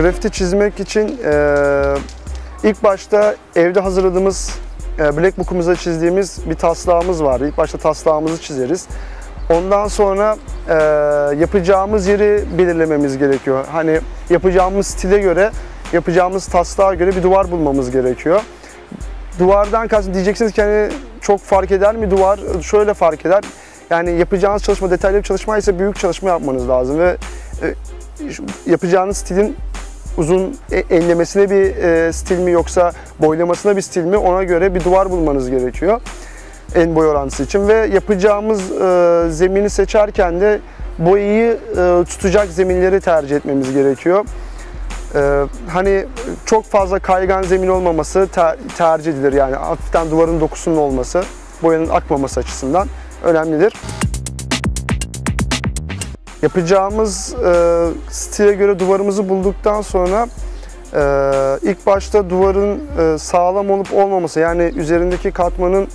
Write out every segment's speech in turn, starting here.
Grafiti çizmek için e, ilk başta evde hazırladığımız e, Black Book'umuzda çizdiğimiz bir taslağımız vardı. İlk başta taslağımızı çizeriz. Ondan sonra e, yapacağımız yeri belirlememiz gerekiyor. Hani yapacağımız stile göre, yapacağımız taslağa göre bir duvar bulmamız gerekiyor. Duvardan kastım diyeceksiniz ki hani çok fark eder mi duvar? Şöyle fark eder. Yani yapacağınız çalışma detaylı bir çalışma ise büyük çalışma yapmanız lazım ve e, yapacağınız stilin uzun enlemesine bir e, stil mi yoksa boylamasına bir stil mi ona göre bir duvar bulmanız gerekiyor en boy orantısı için ve yapacağımız e, zemini seçerken de boyayı e, tutacak zeminleri tercih etmemiz gerekiyor. E, hani çok fazla kaygan zemin olmaması ter- tercih edilir yani hafiften duvarın dokusunun olması boyanın akmaması açısından önemlidir. Yapacağımız e, stile göre duvarımızı bulduktan sonra e, ilk başta duvarın e, sağlam olup olmaması yani üzerindeki katmanın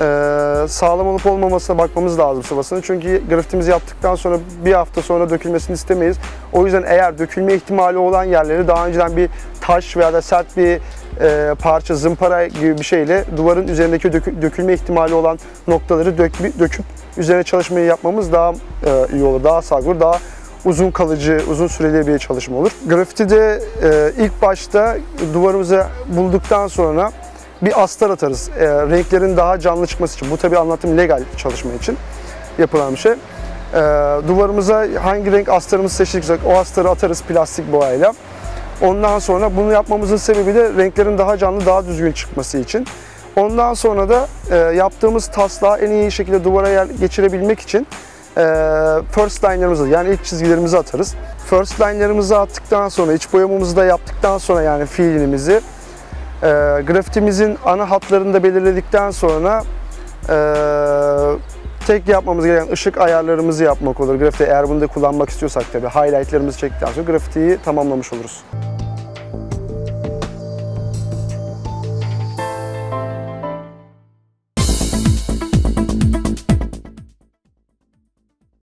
e, sağlam olup olmamasına bakmamız lazım sıvasını. Çünkü grafitimizi yaptıktan sonra bir hafta sonra dökülmesini istemeyiz. O yüzden eğer dökülme ihtimali olan yerleri daha önceden bir taş veya da sert bir e, parça zımpara gibi bir şeyle duvarın üzerindeki dökü- dökülme ihtimali olan noktaları dök- döküp üzerine çalışmayı yapmamız daha e, iyi olur, daha sağlıklı, daha uzun kalıcı, uzun süreli bir çalışma olur. Grafitide e, ilk başta duvarımızı bulduktan sonra bir astar atarız. E, renklerin daha canlı çıkması için. Bu tabii anlattığım legal çalışma için yapılan bir şey. E, duvarımıza hangi renk astarımızı seçtiysek o astarı atarız plastik boyayla. Ondan sonra bunu yapmamızın sebebi de renklerin daha canlı, daha düzgün çıkması için. Ondan sonra da e, yaptığımız taslağı en iyi şekilde duvara yer geçirebilmek için e, first line'larımızı yani ilk çizgilerimizi atarız. First line'larımızı attıktan sonra, iç boyamamızı da yaptıktan sonra yani fiilimizi e, grafitimizin ana hatlarını da belirledikten sonra e, tek yapmamız gereken ışık ayarlarımızı yapmak olur. Grafiti eğer bunu da kullanmak istiyorsak tabii highlightlarımızı çektikten sonra grafitiyi tamamlamış oluruz.